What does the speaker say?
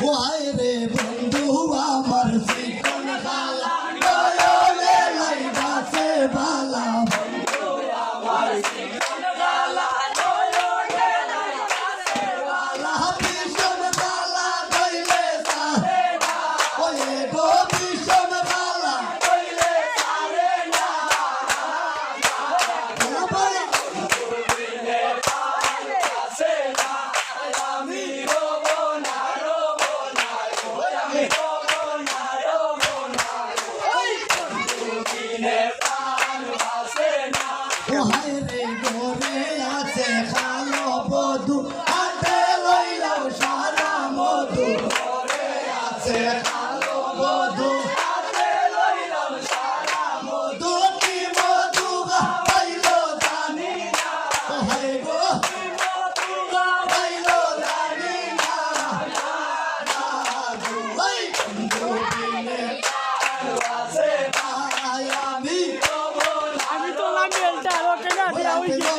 রে আমার খালো বধু হাতে লইলাম সারা মধু। ঘরে আছে খালো বধু হাতে লইলাম সারা মধু। কি মধু গাইল জানি না। হাই গো কি মধু গাইল জানি না। দুই দুই আছে আমি আমি তো লামিয়েলটা ওকে না দিয়া হইছে।